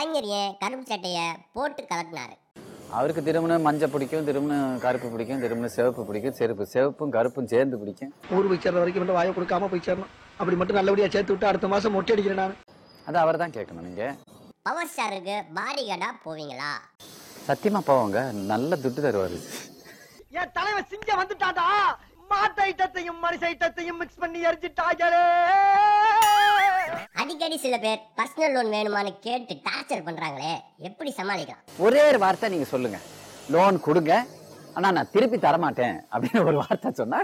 கலைஞர் ஏன் கருப்பு சட்டைய போட்டு கலட்டினாரு அவருக்கு திருமணம் மஞ்சள் பிடிக்கும் திருமணம் கருப்பு பிடிக்கும் திருமணம் சிவப்பு பிடிக்கும் செருப்பு சிவப்பும் கருப்பும் சேர்ந்து பிடிக்கும். ஊர் போய் சேர்ற வரைக்கும் மட்டும் வாயை கொடுக்காம போய் சேரணும். அப்படி மட்டும் நல்லபடியா சேர்த்து விட்டு அடுத்த மாசம் மொட்டை அடிக்கிறேன் நான். அது அவர் தான் கேட்கணும் நீங்க. பவர் ஸ்டாருக்கு பாடி கார்டா போவீங்களா? சத்தியமா போவாங்க. நல்ல துட்டு தருவாரு. என் தலைவன் சிங்க வந்துட்டாடா. மாட்டு ஐட்டத்தையும் மனுஷ ஐட்டத்தையும் மிக்ஸ் பண்ணி எரிஞ்சிட்டாங்களே அடிக்கடி சில பேர் பர்சனல் லோன் வேணுமான்னு கேட்டு டார்ச்சர் பண்றாங்களே. எப்படி சமாளிக்கலாம்? ஒரே ஒரு வார்த்தை நீங்க சொல்லுங்க. லோன் கொடுங்க. ஆனா நான் திருப்பி தரமாட்டேன் அப்படின்னு ஒரு வார்த்தை சொன்னா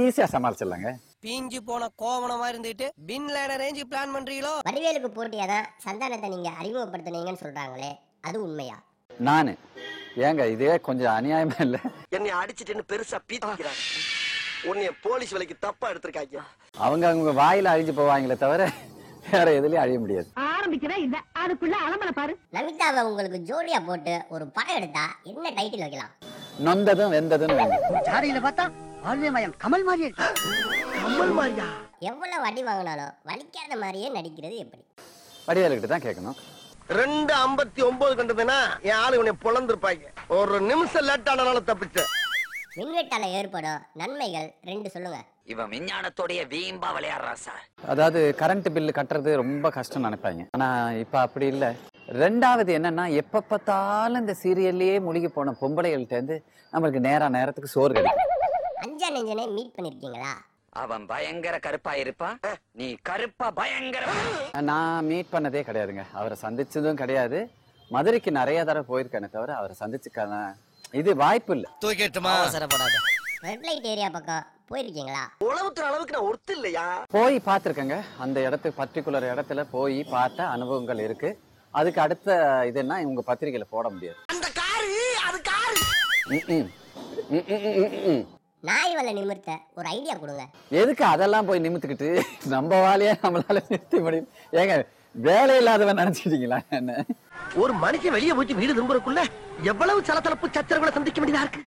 ஈஸியா சமாளிச்சிடலாங்க. பீஞ்சு போன கோவணமா இருந்துட்டு பின் லேன ரேஞ்சு பிளான் பண்றீங்களோ? வடிவேலுக்கு போட்டியா தான் சந்தானத்தை நீங்க அறிமுகப்படுத்துனீங்கன்னு சொல்றாங்களே. அது உண்மையா? நானு. ஏங்க இதே கொஞ்சம் அநியாயமா இல்ல? என்னை அடிச்சிட்டுன்னு பெருசா பீத்திக்கிறாங்க உன்னைய போலீஸ் வேலைக்கு தப்பா எடுத்திருக்காங்க. அவங்க அவங்க வாயில அழிஞ்சு போவாங்களே தவிர வேற எதுலயும் அழிய முடியாது. ஆரம்பிக்கவே இல்ல. அதுக்குள்ள அலம்பல பாரு. நமிதாவை உங்களுக்கு ஜோடியா போட்டு ஒரு படம் எடுத்தா என்ன டைட்டில் வைக்கலாம்? நொந்ததும் வெந்ததும் ஜாடையில பார்த்தா ஆழ்வே மயம் கமல் மாதிரி கம்மல் மாதிரியா? எவ்வளவு அடி வாங்கினாலும் வலிக்காத மாதிரியே நடிக்கிறது எப்படி? வடிவேலுக்கிட்ட தான் கேட்கணும். ரெண்டு ஐம்பத்தி ஒன்பது கண்டதுன்னா என் ஆளு உன்னை பொழந்திருப்பாங்க. ஒரு நிமிஷம் லேட் ஆனாலும் தப்பிச்ச மின்வெட்டால ஏற்படும் நன்மைகள் ரெண்டு சொல்லுங்க. இவன் விஞ்ஞானத்தோடைய வீம்பா விளையாடுறான் சார். அதாவது கரண்ட் பில்லு கட்டுறது ரொம்ப கஷ்டம் நினைப்பாங்க. ஆனா இப்ப அப்படி இல்ல. ரெண்டாவது என்னன்னா எப்ப பார்த்தாலும் இந்த சீரியல்லையே மூழ்கி போன பொம்பளைகள்ட்ட இருந்து நம்மளுக்கு நேரா நேரத்துக்கு சோறு கிடைக்கும். அஞ்சா நெஞ்சனே மீட் பண்ணிருக்கீங்களா? அவன் பயங்கர கருப்பா இருப்பான். நீ கருப்பா பயங்கர நான் மீட் பண்ணதே கிடையாதுங்க. அவரை சந்திச்சதும் கிடையாது. மதுரைக்கு நிறைய தடவை போயிருக்கேனே தவிர அவரை சந்திச்சுக்கான இது வாய்ப்பு இல்லை தூக்கிட்டுமா அவசரப்படாத ரெட் லைட் ஏரியா பக்கம் போயிருக்கீங்களா? உழவுத்துற அளவுக்கு நான் ஒருத்து இல்லையா? போய் பார்த்துருக்கேங்க. அந்த இடத்துக்கு பர்டிகுலர் இடத்துல போய் பார்த்த அனுபவங்கள் இருக்கு. அதுக்கு அடுத்த இதுன்னா உங்க பத்திரிகையில போட முடியாது. அந்த காரு அது காரு. நாய் வலை நிமிர்த்த ஒரு ஐடியா கொடுங்க. எதுக்கு அதெல்லாம் போய் நிமித்துக்கிட்டு நம்ம வேலையை நம்மளால நிறுத்த முடியும். ஏங்க வேலை இல்லாதவன் நினைச்சிட்டீங்களா என்ன? ஒரு மனுஷன் வெளியே போயிட்டு வீடு திரும்புறதுக்குள்ள எவ்வளவு சலசலப்பு சச்சரவுகளை சந்திக்க வேண்டியதா இருக்கு?